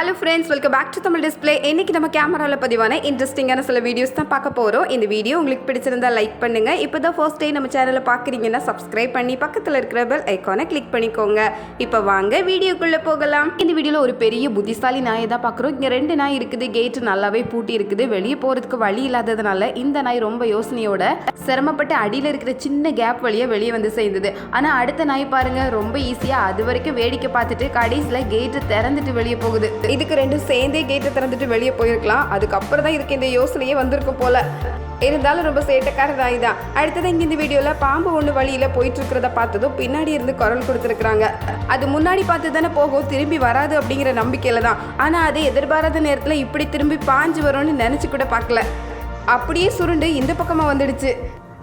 Hello friends welcome back to Tamil display இன்னைக்கு நம்ம கேமராவில் பதிவான இன்ட்ரெஸ்டிங்கான சில வீடியோஸ் தான் பார்க்க போகிறோம் இந்த வீடியோ உங்களுக்கு பிடிச்சிருந்தா லைக் பண்ணுங்க. இப்போ தான் ஃபர்ஸ்ட் டே நம்ம சேனலை பார்க்குறீங்கன்னா சப்ஸ்கிரைப் பண்ணி பக்கத்தில் இருக்கிற பெல் ஐக்கானை கிளிக் பண்ணிக்கோங்க. இப்போ வாங்க வீடியோக்குள்ளே போகலாம். இந்த வீடியோவில் ஒரு பெரிய புத்திசாலி நாயை தான் பார்க்குறோம். இங்கே ரெண்டு நாய் இருக்குது. கேட்டு நல்லாவே பூட்டி இருக்குது. வெளியே போகிறதுக்கு வழி இல்லாததுனால இந்த நாய் ரொம்ப யோசனையோட சிரமப்பட்டு அடியில் இருக்கிற சின்ன கேப் வழியாக வெளியே வந்து சேர்ந்தது. ஆனால் அடுத்த நாய் பாருங்கள் ரொம்ப ஈஸியாக அது வரைக்கும் வேடிக்கை பார்த்துட்டு கடைசியில் கேட்டு திறந்துட்டு வெளியே போகுது. இதுக்கு ரெண்டும் சேர்ந்தே கேட்டை திறந்துட்டு வெளியே போயிருக்கலாம். அதுக்கப்புறம் தான் இதுக்கு இந்த யோசனையே வந்திருக்கும் போல. இருந்தாலும் ரொம்ப சேட்டக்காரதாய் தான் அடுத்தது இங்கே இந்த வீடியோவில் பாம்பு ஒன்று வழியில் போயிட்டு இருக்கிறத பார்த்ததும் பின்னாடி இருந்து குரல் கொடுத்துருக்குறாங்க. அது முன்னாடி பார்த்து தானே போகும் திரும்பி வராது அப்படிங்கிற நம்பிக்கையில் தான். ஆனால் அது எதிர்பாராத நேரத்தில் இப்படி திரும்பி பாஞ்சு வரும்னு நினச்சி கூட பார்க்கல. அப்படியே சுருண்டு இந்த பக்கமாக வந்துடுச்சு.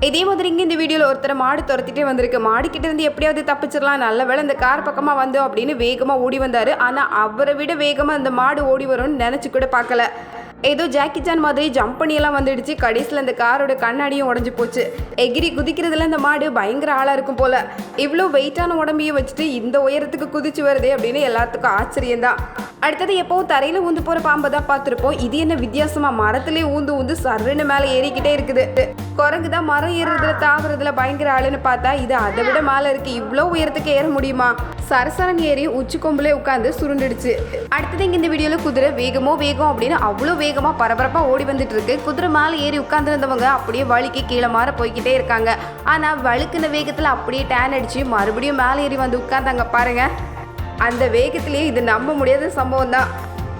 இதே மாதிரி இங்கே இந்த வீடியோவில் ஒருத்தர் மாடு துரத்திட்டே வந்திருக்கு. மாடு இருந்து எப்படியாவது தப்பிச்சிடலாம். நல்ல வேளை இந்த கார் பக்கமாக வந்தோம் அப்படின்னு வேகமாக ஓடி வந்தார். ஆனால் அவரை விட வேகமாக அந்த மாடு ஓடி வரும்னு நினச்சி கூட பார்க்கல. ஏதோ ஜாக்கி சான் மாதிரி ஜம்ப் பண்ணியெல்லாம் வந்துடுச்சு. கடைசியில் அந்த காரோட கண்ணாடியும் உடஞ்சி போச்சு. எகிரி குதிக்கிறதுல அந்த மாடு பயங்கர ஆளாக இருக்கும் போல. இவ்வளோ வெயிட்டான உடம்பையும் வச்சுட்டு இந்த உயரத்துக்கு குதிச்சு வருதே அப்படின்னு எல்லாத்துக்கும் ஆச்சரியம்தான். அடுத்தது எப்போவும் தரையில் ஊந்து போகிற பாம்பை தான் பார்த்துருப்போம். இது என்ன வித்தியாசமாக மரத்துலேயே ஊந்து ஊந்து சர்ருன்னு மேலே ஏறிக்கிட்டே இருக்குது. குரங்கு தான் மரம் ஏறுறதுல தாவறதுல பயங்கர ஆளுன்னு பார்த்தா இது அதை விட மேலே இருக்கு. இவ்வளோ உயரத்துக்கு ஏற முடியுமா? சரசரன் ஏறி உச்சி கொம்புலே உட்காந்து சுருண்டுடுச்சு. அடுத்தது இங்கே இந்த வீடியோவில் குதிரை வேகமோ வேகம் அப்படின்னு அவ்வளோ வேகமாக பரபரப்பாக ஓடி வந்துட்டு இருக்கு குதிரை மேலே ஏறி உட்காந்துருந்தவங்க அப்படியே வழுக்கி கீழே மாற போய்கிட்டே இருக்காங்க. ஆனால் வழுக்குன வேகத்தில் அப்படியே டேன் அடிச்சு மறுபடியும் மேலே ஏறி வந்து உட்காந்தாங்க பாருங்க. அந்த வேகத்திலேயே இது நம்ப முடியாத சம்பவம் தான்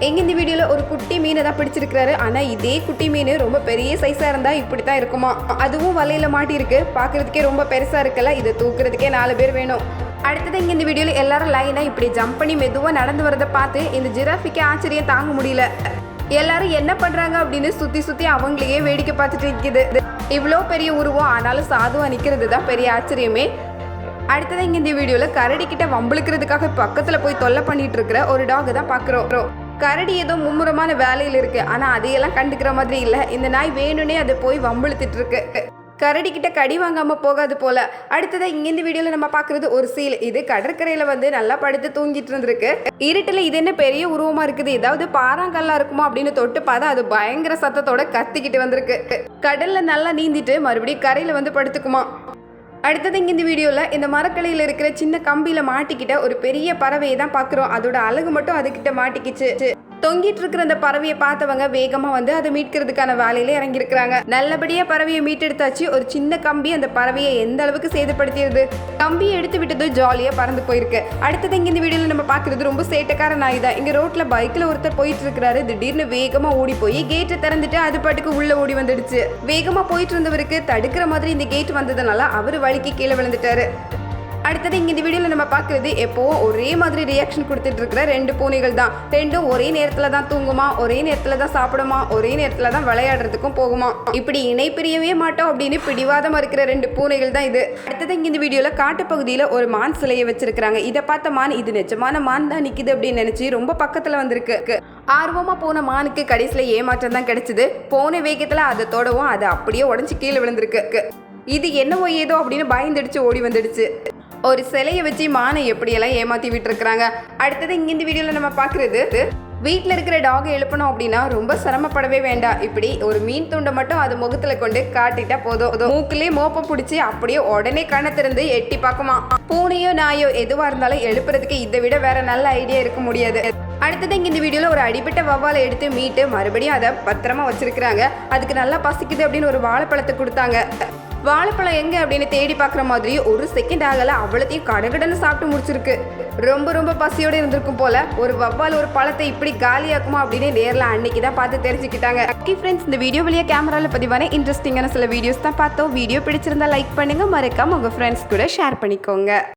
எங்கே இந்த வீடியோவில் ஒரு குட்டி மீனை தான் பிடிச்சிருக்கிறாரு. ஆனால் இதே குட்டி மீன் ரொம்ப பெரிய சைஸாக இருந்தால் இப்படி தான் இருக்குமா? அதுவும் வலையில் மாட்டியிருக்கு. பார்க்குறதுக்கே ரொம்ப பெருசாக இருக்குல்ல இதை தூக்குறதுக்கே நாலு பேர் வேணும். அடுத்தது இங்கே இந்த வீடியோவில் எல்லாரும் லைனாக இப்படி ஜம்ப் பண்ணி மெதுவாக நடந்து வரதை பார்த்து இந்த ஜிராஃபிக்கே ஆச்சரியம் தாங்க முடியல. எல்லாரும் என்ன பண்ணுறாங்க அப்படின்னு சுற்றி சுற்றி அவங்களையே வேடிக்கை பார்த்துட்டு நிற்குது இவ்வளோ பெரிய உருவம் ஆனாலும் சாதுவாக நிற்கிறது தான் பெரிய ஆச்சரியமே. அடுத்தது இங்கே இந்த வீடியோவில் கரடி கிட்ட பக்கத்தில் போய் தொல்லை பண்ணிட்டு இருக்கிற ஒரு டாக் தான் பார்க்குறோம் கரடி ஏதோ மும்முரமான வேலையில் இருக்கு. ஆனால் அதையெல்லாம் கண்டுக்கிற மாதிரி இல்லை. இந்த நாய் வேணும்னே அதை போய் வம்பிழுத்துட்டு இருக்கு கரடி கிட்ட கடி வாங்காம போகாது போல. அடுத்ததாக இங்கேருந்து வீடியோவில் வீடியோல நம்ம பார்க்குறது ஒரு சீல். இது கடற்கரையில வந்து நல்லா படுத்து தூங்கிட்டு இருந்திருக்கு. இருட்டுல இது என்ன பெரிய உருவமா இருக்குது? ஏதாவது பாறாங்கல்லா இருக்குமா அப்படின்னு தொட்டு பார்த்தா அது பயங்கர சத்தத்தோட கத்திக்கிட்டு வந்திருக்கு. கடல்ல நல்லா நீந்திட்டு மறுபடியும் கரையில வந்து படுத்துக்குமா. அடுத்தது இங்கே இந்த வீடியோவில் இந்த மரக்கலையில் இருக்கிற சின்ன கம்பியில் மாட்டிக்கிட்ட ஒரு பெரிய பறவையை தான் பார்க்குறோம் அதோட அழகு மட்டும் அதுக்கிட்ட மாட்டிக்கிச்சு. தொங்கிட்டு இருக்கிற அந்த பறவையை பார்த்தவங்க வேகமாக வந்து அதை மீட்கிறதுக்கான வேலையில இறங்கியிருக்கிறாங்க. நல்லபடியாக பறவையை மீட்டெடுத்தாச்சு. ஒரு சின்ன கம்பி அந்த பறவையை எந்த அளவுக்கு சேதப்படுத்திடுது கம்பியை எடுத்து விட்டது ஜாலியாக பறந்து போயிருக்கு. அடுத்தது இங்கே இந்த வீடியோவில் நம்ம பார்க்குறது ரொம்ப சேட்டக்கார நாய் தான். இங்கே ரோட்டில் பைக்கில் ஒருத்தர் போயிட்டு இருக்கிறாரு திடீர்னு வேகமாக ஓடி போய் கேட்டை திறந்துட்டு அது பாட்டுக்கு உள்ளே ஓடி வந்துடுச்சு. வேகமாக போயிட்டு இருந்தவருக்கு தடுக்கிற மாதிரி இந்த கேட் வந்ததுனால அவர் வழிக்கு கீழே விழுந்துட்டாரு. அடுத்தது இங்கே இந்த வீடியோவில் நம்ம பார்க்குறது எப்போவும் ஒரே மாதிரி ரியாக்ஷன் கொடுத்துட்டு இருக்கிற ரெண்டு பூனைகள் தான். ரெண்டும் ஒரே நேரத்தில் தான் தூங்குமா ஒரே நேரத்தில் தான் சாப்பிடுமா ஒரே நேரத்தில் தான் விளையாடுறதுக்கும் போகுமா? இப்படி இணை பிரியவே மாட்டோம் அப்படின்னு பிடிவாதமாக இருக்கிற ரெண்டு பூனைகள் தான் இது. அடுத்தது இங்கே இந்த வீடியோவில் காட்டுப்பகுதியில் ஒரு மான் சிலையை வச்சிருக்கிறாங்க. இதை பார்த்த மான் இது நிஜமான மான் தான் நிற்குது அப்படின்னு நினச்சி ரொம்ப பக்கத்தில் வந்திருக்கு. ஆர்வமாக போன மானுக்கு கடைசியில் ஏமாற்றம் தான் கிடைச்சிது. போன வேகத்தில் அதை தொடவும் அது அப்படியே உடஞ்சி கீழே விழுந்திருக்கு. இது என்னவோ ஏதோ அப்படின்னு பயந்துடுச்சு ஓடி வந்துடுச்சு. ஒரு சிலையை வச்சு மானை எப்படியெல்லாம் ஏமாற்றி விட்டுருக்குறாங்க? அடுத்தது இங்க இந்த வீடியோவில் நம்ம பார்க்குறது வீட்டில் இருக்கிற டாகை எழுப்பணும் அப்படின்னா ரொம்ப சிரமப்படவே வேண்டாம். இப்படி ஒரு மீன் துண்டை மட்டும் அது முகத்தில் கொண்டு காட்டிட்டா போதும். அது மூக்கிலே மோப்பம் பிடிச்சி அப்படியே உடனே கண்ணை திறந்து எட்டி பார்க்குமா? பூனையோ நாயோ எதுவாக இருந்தாலும் எழுப்புறதுக்கு இதை விட வேற நல்ல ஐடியா இருக்க முடியாது. அடுத்தது இங்கே இந்த வீடியோவில் ஒரு அடிப்பட்ட வவ்வாலை எடுத்து மீட்டு மறுபடியும் அதை பத்திரமா வச்சிருக்கிறாங்க. அதுக்கு நல்லா பசிக்குது அப்படின்னு ஒரு வாழைப்பழத்தை கொடுத்தாங்க. வாழைப்பழம் எங்க அப்படின்னு தேடி பார்க்குற மாதிரி ஒரு செகண்ட் ஆகல அவ்வளோத்தையும் கடகடன்னு சாப்பிட்டு முடிச்சிருக்கு. ரொம்ப ரொம்ப பசியோடு இருந்திருக்கும் போல ஒரு வவ்வால் ஒரு பழத்தை இப்படி காலியாக்குமா அப்படின்னு நேரில் அன்னைக்கு தான் பார்த்து தெரிஞ்சுக்கிட்டாங்க. ஓகே ஃப்ரெண்ட்ஸ் இந்த வீடியோ வழியாக கேமராவில் பதிவான இன்ட்ரெஸ்டிங்கான சில வீடியோஸ் தான் பார்த்தோம். வீடியோ பிடிச்சிருந்தா லைக் பண்ணுங்க மறக்காம உங்க ஃப்ரெண்ட்ஸ் கூட ஷேர் பண்ணிக்கோங்க.